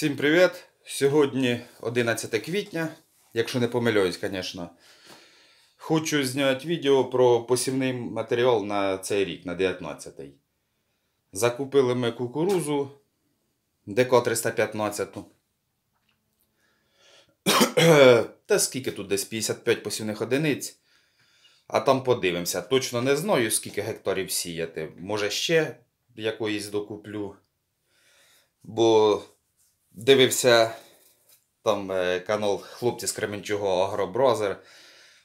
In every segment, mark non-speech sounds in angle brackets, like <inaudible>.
Всім привіт! Сьогодні 11 квітня, якщо не помиляюсь, звісно. Хочу зняти відео про посівний матеріал на цей рік, на 19-й. Закупили ми кукурузу ДК 315. <coughs> Та скільки тут десь 55 посівних одиниць. А там подивимося. Точно не знаю, скільки гектарів сіяти. Може ще якоїсь докуплю. Бо дивився там е, канал хлопці з Кременчуга Агробразер.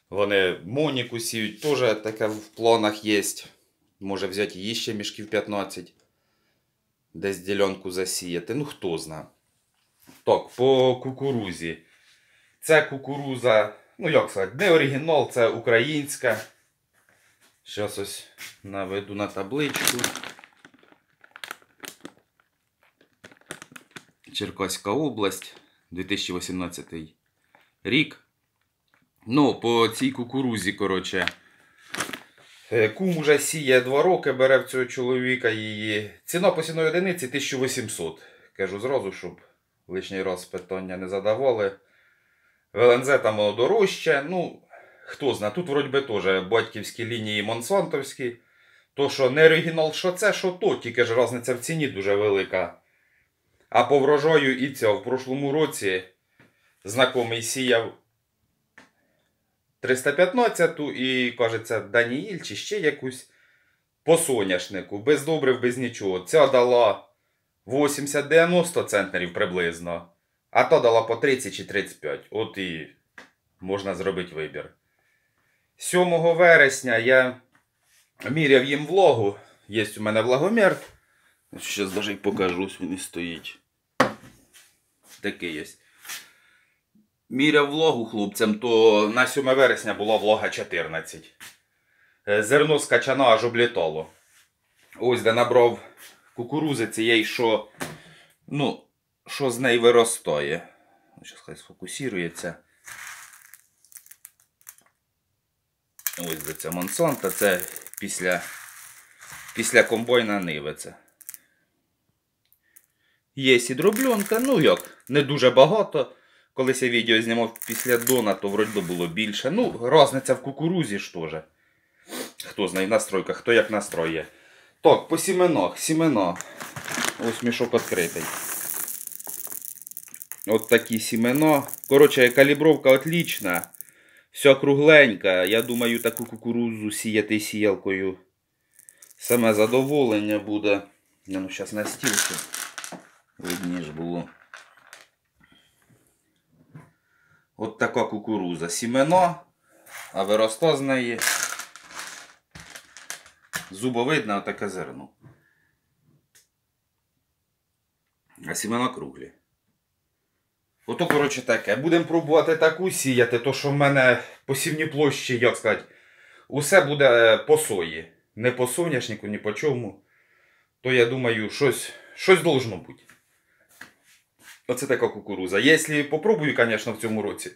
Вони Моніку сіють, теж таке в планах є. Може взяти її ще мішків 15. Десь ділянку засіяти. Ну хто зна. Так, по кукурузі. Це кукуруза, ну як сказати, не оригінал, це українська. Зараз ось наведу на табличку. Черкаська область, 2018 рік. Ну, по цій кукурузі, коротше. е, Кум уже сіє 2 роки, бере в цього чоловіка її. Ціна посівної одиниці 1800. Кажу зразу, щоб лишній раз питання не задавали. В ЛНЗ там дорожче. Ну, хто знає, тут вроді би теж батьківські лінії Монсантовські. То, що не оригінал, що це, що то, тільки ж різниця в ціні дуже велика. А по врожаю і в прошлому році знайомий сіяв 315 і, кажеться, Даніїль чи ще якусь по соняшнику, без добрив, без нічого. Ця дала 80-90 центнерів приблизно, а та дала по 30 чи 35. От і можна зробити вибір. 7 вересня я міряв їм влагу. Є у мене влагомір. Зараз навіть покажу, він і стоїть. Такий є. Міряв влагу хлопцям, то на 7 вересня була влага 14. Е, Зерно з качана аж облітало. Ось де набрав кукурузи цієї, що, ну, що з неї виростає. Зараз хай сфокусується. Ось де це Монсанта, це після, після комбойна Ниви це. Є сідробльонка, ну як, не дуже багато. Колись я відео знімав після Дона, то вроді було більше. Ну, різниця в кукурузі ж теж. Хто знає в настройках, хто як настроє. Так, по сіменах. Сімена. Ось мішок відкритий. От такі сімена. Коротше, калібровка отлічна. Все кругленька. Я думаю, таку кукурузу сіяти сіялкою. Саме задоволення буде. Я ну зараз на стіл, щоб видніше було. От така кукуруза. Сімено, а виросто з неї зубовидне отаке зерно. А сімена круглі. Ото, коротше, таке. Будемо пробувати таку сіяти, то що в мене посівні площі, як сказати, усе буде е, по сої. Не по соняшнику, ні по чому. То я думаю, щось, щось должно бути. Оце така кукуруза. Якщо попробую, звісно, в цьому році.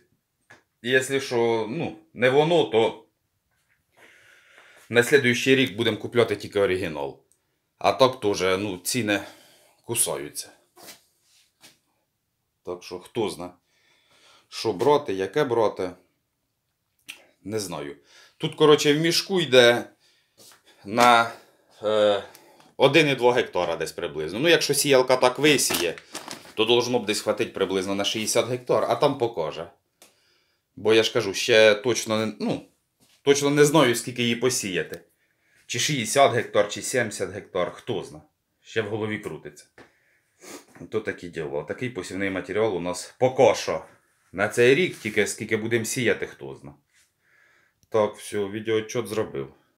Якщо що, ну, не воно, то на слідуючий рік будемо купляти тільки оригінал. А так теж, ну, ціни кусаються. Так що хто зна, що брати, яке брати, не знаю. Тут, коротше, в мішку йде на е, 1,2 гектара десь приблизно. Ну, якщо сіялка так висіє, то должно б десь хватить приблизно на 60 гектар, а там покаже. Бо я ж кажу, ще точно не, ну, точно не знаю, скільки її посіяти. Чи 60 гектар, чи 70 гектар, хто зна. Ще в голові крутиться. То такі діло. Такий посівний матеріал у нас поки. На цей рік тільки скільки будемо сіяти, хто зна. Так, все, відеоотчет зробив.